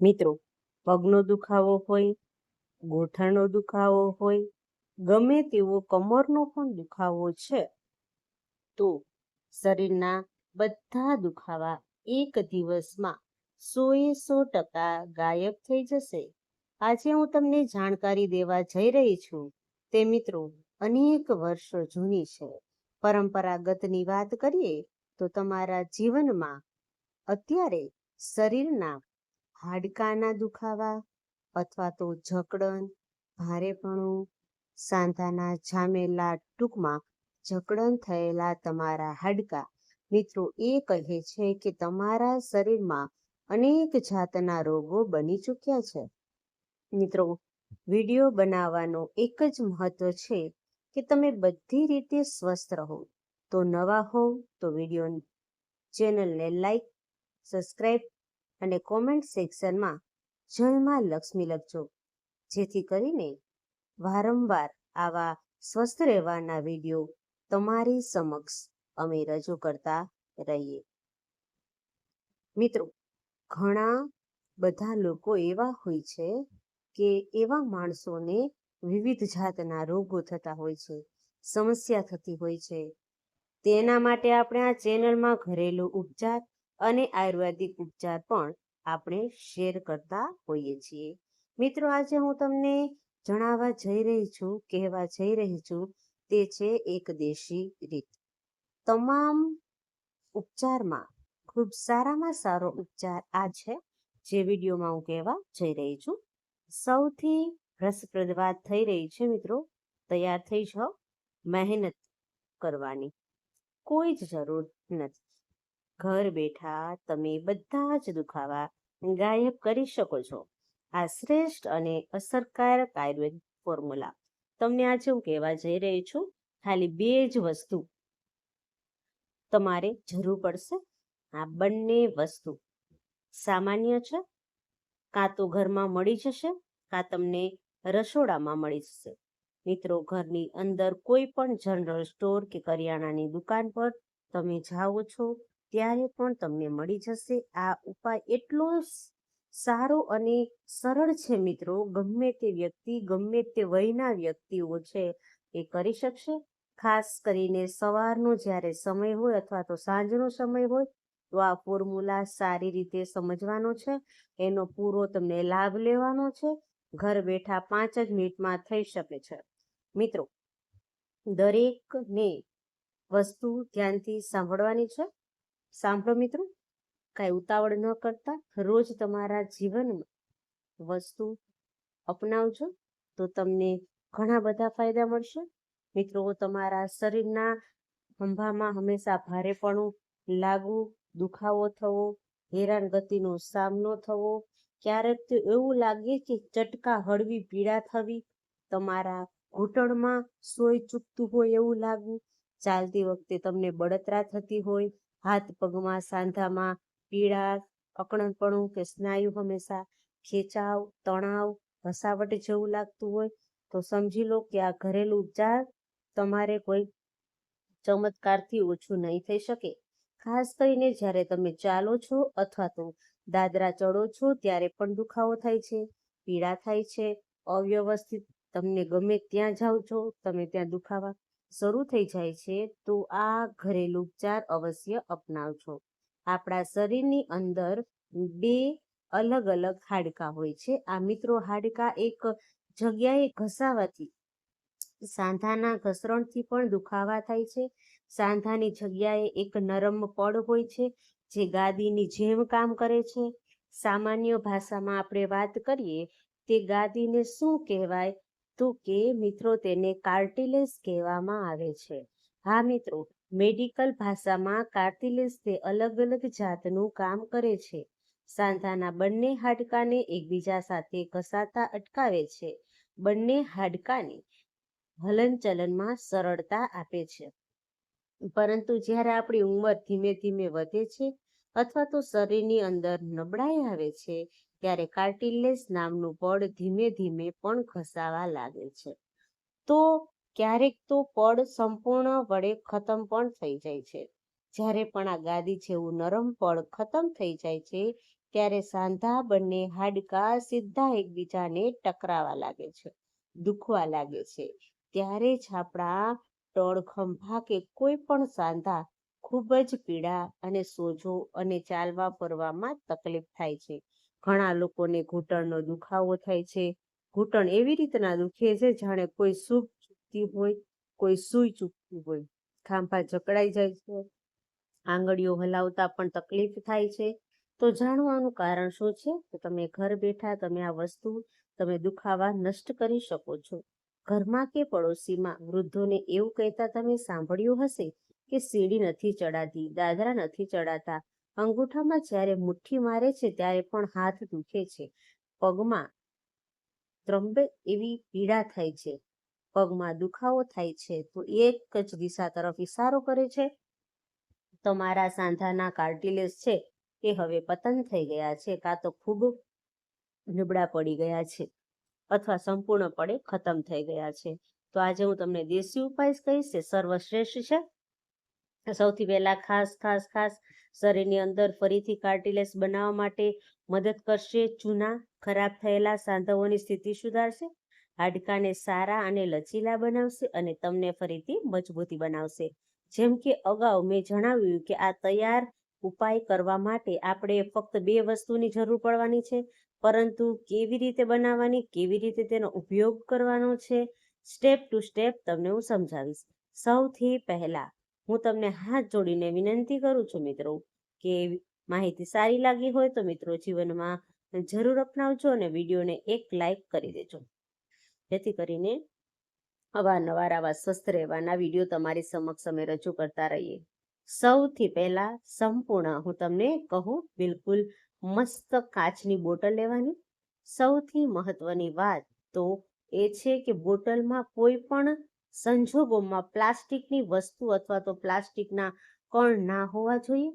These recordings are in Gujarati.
મિત્રો, પગનો દુખાવો હોય, ગોઠણનો દુખાવો હોય, ગમે તેવો કમરનો પણ દુખાવો છે, તો શરીરના બધા દુખાવા એક દિવસમાં સોએ સો ટકા ગાયબ થઈ જશે. આજે હું તમને જાણકારી દેવા જઈ રહી છું, તે મિત્રો અનેક વર્ષો જૂની છે. પરંપરાગતની વાત કરીએ તો તમારા જીવનમાં અત્યારે શરીરના હાડકાના દુખાવા અથવા તો જકડન, ભારેપણું, સાંધાના જામેલા ટૂંકમાં જકડન થયેલા તમારા હાડકા. મિત્રો, એ કહે છે કે તમારા શરીરમાં અનેક જાતના રોગો બની ચૂક્યા છે. મિત્રો, વીડિયો બનાવવાનો એક જ મહત્વ છે કે તમે બધી રીતે સ્વસ્થ રહો. તો નવા હોવ તો વીડિયો ચેનલને લાઈક, સબસ્ક્રાઈબ અને કોમેન્ટ સેક્શનમાં જયમાં લક્ષ્મી લખજો. જેથી કરીને વારંવાર આવા સ્વસ્થ રહેવાના વીડિયો તમારી સમક્ષ અમે રજૂ કરતા રહીએ. મિત્રો, ઘણા બધા લોકો એવા હોય છે કે એવા માણસોને વિવિધ જાતના રોગો થતા હોય છે, સમસ્યા થતી હોય છે. તેના માટે આપણે આ ચેનલમાં ઘરેલું ઉપચાર અને આયુર્વેદિક ઉપચાર પણ આપણે શેર કરતા હોઈએ છીએ. મિત્રો, આજે હું તમને જણાવવા જઈ રહી છું, કહેવા જઈ રહી છું, તે છે એક દેશી રીત. તમામ ઉપચારમાં ખૂબ સારામાં સારો ઉપચાર આ છે, જે વિડીયોમાં હું કહેવા જઈ રહી છું. સૌથી રસપ્રદ વાત થઈ રહી છે મિત્રો, તૈયાર થઈ જાઓ, મહેનત કરવાની. કોઈ જ જરૂર નથી. ઘર બેઠા તમે બધા જ દુખાવા ગાયબ કરી શકો છો. આ શ્રેષ્ઠ અને અસરકારક આયુર્વેદ ફોર્મ્યુલા તમને આજે હું કહેવા જઈ રહી છું. ખાલી બે જ વસ્તુ તમારે જરૂર પડશે. આ બંને વસ્તુ સામાન્ય છે. કાં તો ઘરમાં મળી જશે, કાં તમને રસોડામાં મળી જશે. મિત્રો, ઘરની અંદર કોઈ પણ જનરલ સ્ટોર કે કરિયાણાની દુકાન પર તમે જાઓ છો ત્યારે પણ તમને મળી જશે. આ ઉપાય એટલો સારો અને સરળ છે મિત્રો. ગમે તે વ્યક્તિ, ગમે તે વયના વ્યક્તિઓ છે એ કરી શકશે. ખાસ કરીને સવારનો જ્યારે સમય હોય અથવા તો સાંજનો સમય હોય, તો આ ફોર્મ્યુલા સારી રીતે સમજવાનો છે. એનો પૂરો તમને લાભ લેવાનો છે. ઘર બેઠા પાંચ જ મિનિટમાં થઈ શકે છે. મિત્રો, દરેકને વસ્તુ ધ્યાનથી સાંભળવાની છે. સાંભળો મિત્રો, કાંઈ ઉતાવળ ન કરતા, રોજ તમારા જીવનમાં વસ્તુ અપનાવજો, તો તમને ઘણા બધા ફાયદા મળશે. મિત્રો, તમારા શરીરના ખંભામાં હંમેશા ભારેપણું લાગવું દુખાવો થવો, હેરાનગતિનો સામનો થવો. ક્યારેક તો એવું લાગે કે ચટકા હળવી પીડા થવી, તમારા ઘૂંટણમાં સોય ચૂકતું હોય એવું લાગવું. ચાલતી વખતે તમને બળતરા થતી હોય હાથ પગમાં સાંધામાં પીડા અકળનપણું કે સ્નાયુ હંમેશા ખેંચાવ, તણાવ ઘસાવટ જેવું લાગતું હોય, તો સમજી લો કે આ ઘરેલું ઉપચાર તમારે કોઈ ચમત્કારથી ઓછું નહીં થઈ શકે. ખાસ કરીને જ્યારે તમે ચાલો છો અથવા તો દાદરા ચડો છો, ત્યારે પણ દુખાવો થાય છે, પીડા થાય છે, અવ્યવસ્થિત, તમને ગમે ત્યાં જાઓ છો, તમે ત્યાં દુખાવા શરૂ થઈ જાય છે, તો આ ઘરેલું ઉપચાર અવશ્ય અપનાવજો. આપણા શરીરની અંદર બે અલગ અલગ હાડકા હોય છે. આ મિત્રો હાડકા એક જગ્યાએ ઘસાવાથી, સાંધાના ઘસરણથી પણ દુખાવા થાય છે. સાંધાની જગ્યાએ એક નરમ પડ હોય છે, જે ગાદીની જેમ કામ કરે છે. સામાન્ય ભાષામાં આપણે વાત કરીએ, તે ગાદીને શું કહેવાય? તો કે મિત્રો તેને કાર્ટિલેજ કહેવામાં આવે છે. હા મિત્રો, મેડિકલ ભાષામાં કાર્ટિલેજ તે અલગ અલગ જાતનું કામ કરે છે. સાંધાના બંને હાડકાને એકબીજા સાથે ઘસાતા અટકાવે છે. બંને હાડકાને હલનચલનમાં સરળતા આપે છે. પરંતુ જ્યારે આપણી ઉંમર ધીમે ધીમે વધે છે અથવા તો શરીરની અંદર નબળાઈ આવે છે ત્યારે કાર્ટિલેજ નામનું પડ ધીમે ધીમે પણ ઘસાવા લાગે છે. તો ક્યારેક તો પડ સંપૂર્ણ વડે ખતમ પણ થઈ જાય છે. જ્યારે પણ આ ગાદી જેવું નરમ પડ ખતમ થઈ જાય છે, ત્યારે સાંધા બંને હાડકા સીધા એકબીજાને ટકરાવા લાગે છે, દુખવા લાગે છે. ત્યારે જ આપણા ટોળખંભા કે કોઈ પણ સાંધા ખૂબ જ પીડા અને સોજો અને ચાલવા ફરવામાં તકલીફ થાય છે. ઘણા લોકોને ઘૂંટણનો દુખાવો થાય છે. ઘૂંટણ એવી રીતના દુખે છે જાણે કોઈ સૂપ ચૂકતી હોય, કોઈ સૂઈ ચૂકતી હોય. ખાંભા જકડાઈ જાય છે, આંગળીઓ હલાવતા પણ તકલીફ થાય છે. તો જાણવાનું કારણ શું છે? તો તમે ઘર બેઠા તમે આ વસ્તુ તમે દુખાવા નષ્ટ કરી શકો છો. ઘરમાં કે પડોશીમાં વૃદ્ધોને એવું કહેતા તમે સાંભળ્યું હશે કે સીડી નથી ચડાતી, દાદરા નથી ચડાતા અંગૂઠામાં જ્યારે મુઠ્ઠી મારે છે ત્યારે પણ હાથ દુખે છે. પગમાં ત્રંબે એવી પીડા થાય છે. પગમાં દુખાવો થાય છે. તો એક જ દિશા તરફ ઇશારો કરે છે. તમારા સાંધાના કાર્ટિલેજ છે એ હવે પતન થઈ ગયા છે કાં તો ખૂબ નબળા પડી ગયા છે અથવા સંપૂર્ણપણે ખતમ થઈ ગયા છે. તો આજે હું તમને દેશી ઉપાય કહીશ તે સર્વશ્રેષ્ઠ છે. સૌથી પહેલાં ખાસ ખાસ ખાસ શરીરની અંદર ફરીથી કાર્ટિલેજ બનાવવા માટે મદદ કરશે. ચૂના ખરાબ થયેલા સાંધવોની સ્થિતિ સુધારશે. હાડકાને સારા અને લચીલા બનાવશે અને તમને ફરીથી મજબૂતી બનાવશે. જેમ કે અગાઉ મેં જણાવ્યું કે આ તૈયાર ઉપાય કરવા માટે આપણે ફક્ત બે વસ્તુની જરૂર પડવાની છે. પરંતુ કેવી રીતે બનાવવાની, કેવી રીતે તેનો ઉપયોગ કરવાનો છે? સ્ટેપ ટુ સ્ટેપ તમને હું સમજાવીશ. સૌથી પહેલા હું તમને હાથ જોડીને વિનંતી કરું છું મિત્રો કે માહિતી સારી લાગી હોય તો મિત્રો જીવનમાં જરૂર અપનાવજો અને વિડીયોને એક લાઈક કરી દેજો. જેથી કરીને અવારનવાર આવા સ્વસ્થ રહેવાના વીડિયો તમારી સમક્ષ અમે રજૂ કરતા રહીએ. સૌથી પહેલા સંપૂર્ણ હું તમને કહું, બિલકુલ મસ્ત કાચની બોટલ લેવાની. સૌથી મહત્વની વાત તો એ છે કે બોટલમાં કોઈ પણ સંજોગોમાં પ્લાસ્ટિકની વસ્તુ અથવા તો પ્લાસ્ટિકના કણ ના હોવા જોઈએ.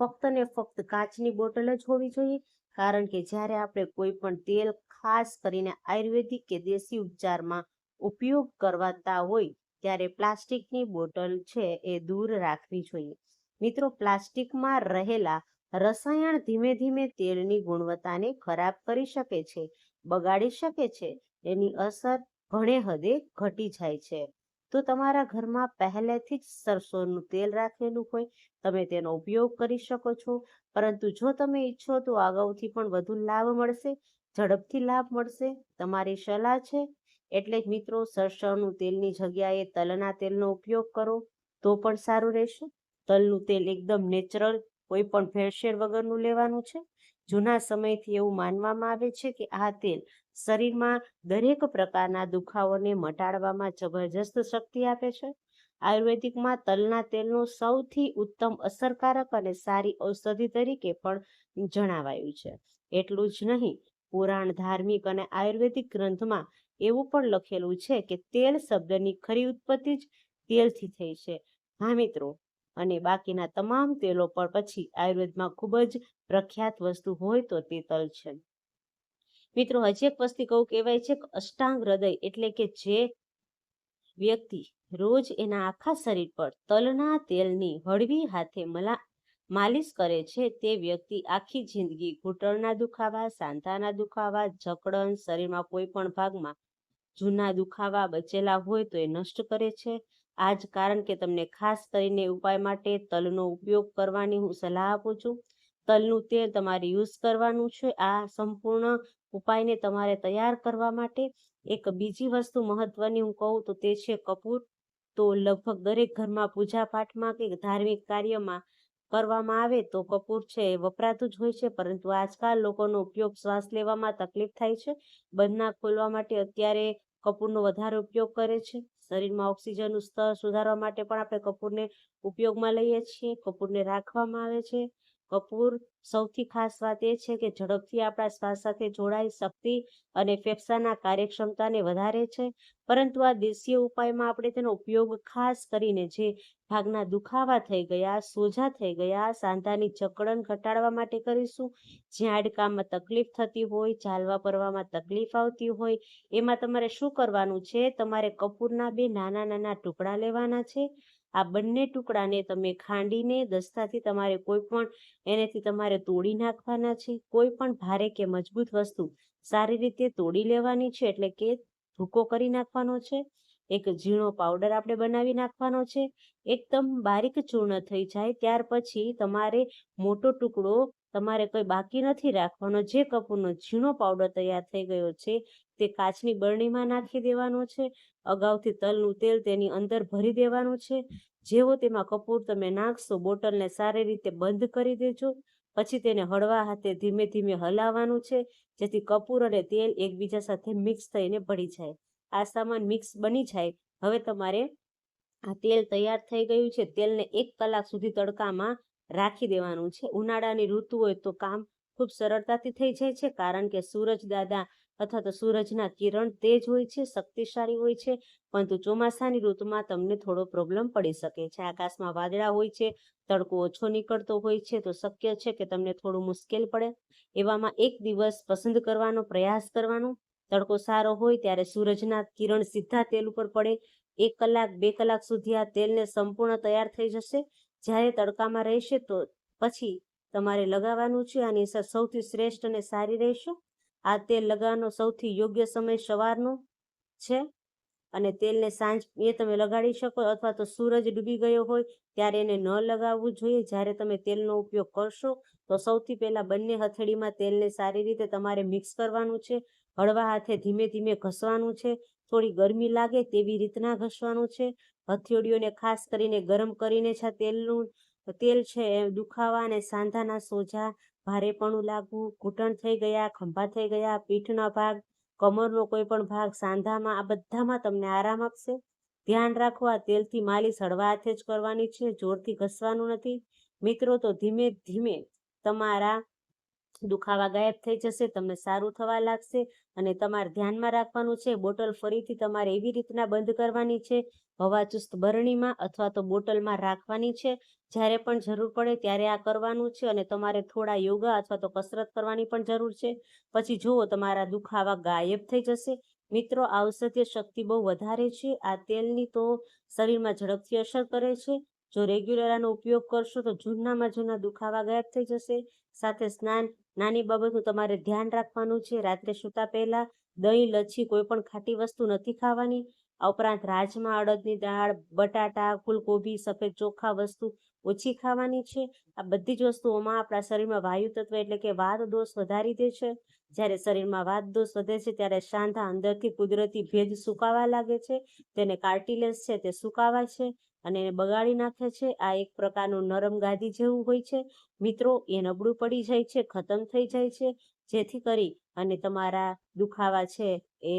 ફક્ત ને ફક્ત કાચની બોટલ જ હોવી જોઈએ. કારણ કે જ્યારે આપણે કોઈ પણ તેલ ખાસ કરીને આયુર્વેદિક કે દેશી ઉપચારમાં ઉપયોગ કરવાતા હોય, ત્યારે પ્લાસ્ટિકની બોટલ છે એ દૂર રાખવી જોઈએ. મિત્રો, પ્લાસ્ટિકમાં રહેલા રસાયણ ધીમે ધીમે તેલની ગુણવત્તાને ખરાબ કરી શકે છે, બગાડી શકે છે. એની અસર ઘણે હદે ઘટી જાય છે. તો તમારા ઘરમાં પહેલેથી જ સરસોનું તેલ રાખેલું હોય, તમે તેનો ઉપયોગ કરી શકો છો. પરંતુ જો તમે ઈચ્છો તો અગાઉથી પણ વધુ લાભ મળશે, ઝડપથી લાભ મળશે. તમારી સલાહ છે. એટલે જ મિત્રો સરસવનું તેલની જગ્યાએ તલના તેલનો ઉપયોગ કરો, તો પણ સારું રહેશે. તલનું તેલ એકદમ નેચરલ, કોઈ પણ ભેળસેળ વગરનું લેવાનું છે. જૂના સમયથી એવું માનવામાં આવે છે કે આ તેલ શરીરમાં દરેક પ્રકારના દુખાવોને મટાડવામાં જબરજસ્ત શક્તિ આપે છે. આયુર્વેદિકમાં તલના તેલનું સૌથી ઉત્તમ અસરકારક અને સારી ઔષધિ તરીકે પણ જણાવાયું છે. એટલું જ નહીં, પુરાણ, ધાર્મિક અને આયુર્વેદિક ગ્રંથમાં એવું પણ લખેલું છે કે તેલ શબ્દની ખરી ઉત્પત્તિ જ તેલથી થઈ છે. હા, મિત્રો, અને બાકીના તમામ તેલો પણ પછી આયુર્વેદમાં ખૂબ જ પ્રખ્યાત વસ્તુ હોય તો તે તલ છે. મિત્રો, હજી એક વસ્તુ કહું, કહેવાય છે અષ્ટાંગ હૃદય એટલે કે જે વ્યક્તિ રોજ એના આખા શરીર પર તલના તેલની હળવી હાથે મલા, માલિશ કરે છે, તે વ્યક્તિ આખી જિંદગી ઘૂંટણના દુખાવા, સાંધાના દુખાવા, જકડન, શરીરમાં કોઈ પણ ભાગમાં જૂના દુખાવા બચેલા હોય તો એ નષ્ટ કરે છે. આ જ કારણ કે તમને ખાસ કરીને ઉપાય માટે તલનો ઉપયોગ કરવાની હું સલાહ આપું છું. તલનું તેલ તમારે યુઝ કરવાનું છે, આ સંપૂર્ણ ઉપાયને તમારે તૈયાર કરવા માટે એક બીજી વસ્તુ મહત્વની હું કહું તો તે છે કપૂર. તો લગભગ દરેક ઘરમાં પૂજા પાઠમાં કે ધાર્મિક કાર્યમાં કરવામાં આવે તો કપૂર છે એ વપરાતું જ હોય છે, પરંતુ આજકાલ લોકોનો ઉપયોગ શ્વાસ લેવામાં તકલીફ થાય છે. બંધના ખોલવા માટે અત્યારે કપૂરનો વધારે ઉપયોગ કરે છે. શરીરમાં ઓક્સિજનનું સ્તર સુધારવા માટે પણ આપણે કપૂરને ઉપયોગમાં લઈએ છીએ, કપૂરને રાખવામાં આવે છે. કપૂર, સૌથી ખાસ વાત એ છે કે ઝડપથી આપણા શ્વાસ સાથે જોડાઈ શક્તિ અને ફેફસાના કાર્યક્ષમતાને વધારે છે. પરંતુ આ દેશીય ઉપાયમાં આપણે તેનો ઉપયોગ ખાસ કરીને જે ભાગના દુખાવા થઈ ગયા, સોજા થઈ ગયા, સાંધાની જકડન ઘટાડવા માટે કરીશું, જ્યાં હાડકામાં તકલીફ થતી હોય, ચાલવા પરવામાં તકલીફ આવતી હોય, એમાં તમારે શું કરવાનું છે? તમારે કપૂરના બે નાના નાના ટુકડા લેવાના છે. આ બંને ટુકડાને તમે ખાંડીને દસ્તાથી તમારે કોઈ પણ એનેથી તમારે તોડી નાખવાના છે. કોઈ પણ ભારે કે મજબૂત વસ્તુ સારી રીતે તોડી લેવાની છે એટલે કે ભૂકો કરી નાખવાનો છે. એક ઝીણો પાવડર આપણે બનાવી નાખવાનો છે. એકદમ બારીક ચૂર્ણ થઈ જાય ત્યાર પછી તમારે મોટો ટુકડો તમારે કંઈ બાકી નથી રાખવાનો. જે કપૂરનો ઝીણો પાવડર તૈયાર થઈ ગયો છે તે કાચની બરણીમાં નાખી દેવાનો છે. અગાઉથી તલનું તેલ તેની અંદર ભરી દેવાનું છે. જેવો તેમાં કપૂર તમે નાખશો, બોટલને સારી રીતે બંધ કરી દેજો. પછી તેને હળવા હાથે ધીમે ધીમે હલાવવાનું છે, જેથી કપૂર અને તેલ એકબીજા સાથે મિક્સ થઈને ભળી જાય. આ સામાન મિક્સ બની જાય. હવે તમારે આ તેલ તૈયાર થઈ ગયું છે. તેલને એક કલાક સુધી તડકામાં રાખી દેવાનું છે. ઉનાળાની ઋતુ હોય તો કામ ખૂબ સરળતાથી થઈ જાય છે, કારણ કે સૂરજ દાદા અથવા તો સૂરજના કિરણ તેજ હોય છે, શક્તિશાળી હોય છે, પરંતુ ચોમાસાની ઋતુમાં તમને થોડો પ્રોબ્લેમ પડી શકે છે. આકાશમાં વાદળા હોય છે, તડકો ઓછો નીકળતો હોય છે, તો શક્ય છે કે તમને થોડું મુશ્કેલ પડે. એવામાં એક દિવસ પસંદ કરવાનો, પ્રયાસ કરવાનો. તડકો સારો હોય ત્યારે સૂરજના કિરણ સીધા તેલ ઉપર પડે. એક કલાક, બે કલાક સુધી આ તેલને સંપૂર્ણ તૈયાર થઈ જશે. જ્યારે તડકામાં રહેશે તો પછી તમારે લગાવવાનું છે, આની અસર સૌથી શ્રેષ્ઠ અને સારી રહેશે. આ તેલ લગાવવાનો સૌથી યોગ્ય સમય સવારનો છે અને તેલને સાંજ એ તમે લગાડી શકો અથવા તો સૂરજ ડૂબી ગયો હોય ત્યારે એને ન લગાવવું જોઈએ. જ્યારે તમે તેલનો ઉપયોગ કરશો તો સૌથી પહેલાં બંને હથેળીમાં તેલને સારી રીતે તમારે મિક્સ કરવાનું છે. હળવા હાથે ધીમે ધીમે ઘસવાનું છે. થોડી ગરમી લાગે તેવી રીતના ઘસવાનું છે. હથેળીઓને ખાસ કરીને ગરમ કરીને છે તેલનું તેલ છે એ દુખાવા અને સાંધાના સોજા ભારેપણું લાગવું ઘૂંટણ થઈ ગયા, ખંભા થઈ ગયા, પીઠના ભાગ, કમરનો કોઈ પણ ભાગ, સાંધામાં, આ બધામાં તમને આરામ આપશે. ધ્યાન રાખો, આ તેલથી માલિશ હળવા હાથે જ કરવાની છે, જોરથી ઘસવાનું નથી. મિત્રો, તો ધીમે ધીમે તમારા દુખાવા ગાયબ થઈ જશે, તમને સારું થવા લાગશે અને તમારે ધ્યાનમાં રાખવાનું છે, બોટલ ફરીથી તમારે એવી રીતના બંધ કરવાની છે હવાચુસ્ત બરણીમાં અથવા તો બોટલમાં રાખવાની છે, જ્યારે પણ જરૂર પડે ત્યારે આ કરવાનું છે અને તમારે થોડા યોગા અથવા તો કસરત કરવાની પણ જરૂર છે. પછી જુઓ, તમારા દુખાવા ગાયબ થઈ જશે. મિત્રો, આ ઔષધીય શક્તિ બહુ વધારે છે, આ તેલની તો શરીરમાં ઝડપથી અસર કરે છે. જો રેગ્યુલર આનો ઉપયોગ કરશો તો જૂનામાં જૂના દુખાવા ગાયબ થઈ જશે, સાથે સ્નાન નાની બાબતનું તમારે ધ્યાન રાખવાનું છે. રાત્રે સૂતા પહેલા દહીં, લચ્છી કોઈ પણ ખાટી વસ્તુ નથી ખાવાની. આ ઉપરાંત રાજમા, અડદની દાળ, બટાટા, ફૂલકોબી, સફેદ ચોખા વસ્તુ ઓછી ખાવાની છે. આ બધી જ વસ્તુઓમાં આપણા શરીરમાં વાયુ તત્વ એટલે કે વાદ દોષ વધારી દે છે. જ્યારે શરીરમાં વાદ દોષ વધે છે, ત્યારે સાંધા અંદરથી કુદરતી ભેજ સુકાવા લાગે છે. તેને કાર્ટિલેસ છે તે સુકાવા છે. અને એને બગાડી નાખે છે. આ એક પ્રકારનું નરમ ગાદી જેવું હોય છે. મિત્રો, એ નબળું પડી જાય છે, ખતમ થઈ જાય છે. જેથી કરી અને તમારા દુખાવા છે એ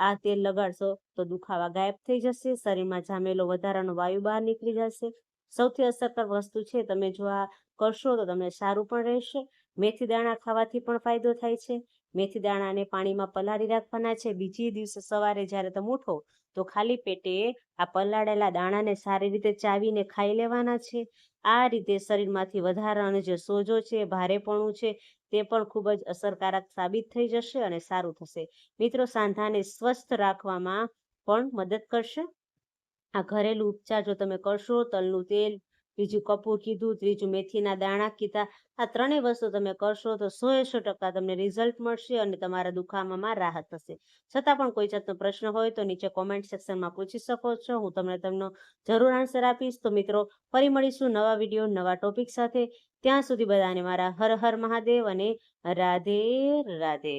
આ તેલ લગાડશો તો દુખાવા ગાયબ થઈ જશે, શરીરમાં જામેલો વધારાનો વાયુ બહાર નીકળી જશે. સૌથી અસરકારક વસ્તુ છે, તમે જો આ કરશો તો તમને સારું પણ રહેશે. મેથી દાણા ખાવાથી પણ ફાયદો થાય છે. મેથી દાણાને પાણીમાં પલાળી રાખવાના છે. બીજી દિવસે સવારે જ્યારે તમે ઉઠો, તો ખાલી પેટે આ પલાળેલા દાણાને સારી રીતે ચાવીને ખાઈ લેવાના છે. આ રીતે શરીરમાંથી વધારાનો જે સોજો છે, ભારેપણું છે, તે પણ ખૂબ જ અસરકારક સાબિત થઈ જશે અને સારું થશે. મિત્રો, સાંધાને સ્વસ્થ રાખવામાં પણ મદદ કરશે. આ ઘરેલું ઉપચાર જો તમે કરશો, તલનું તેલ બીજું કપૂર કીધું, ત્રીજું મેથીના દાણા કીધા. આ ત્રણેય વસ્તુ તમે કરશો તો સો એસો ટકા તમને રિઝલ્ટ મળશે અને તમારા દુખાવામાં રાહત થશે. છતાં પણ કોઈ જાતનો પ્રશ્ન હોય તો નીચે કોમેન્ટ સેક્શનમાં પૂછી શકો છો. હું તમને તેમનો જરૂર આન્સર આપીશ. તો મિત્રો, ફરી મળીશું નવા વીડિયો નવા ટોપિક સાથે. ત્યાં સુધી બધાને મારા હર હર મહાદેવ અને રાધે રાધે.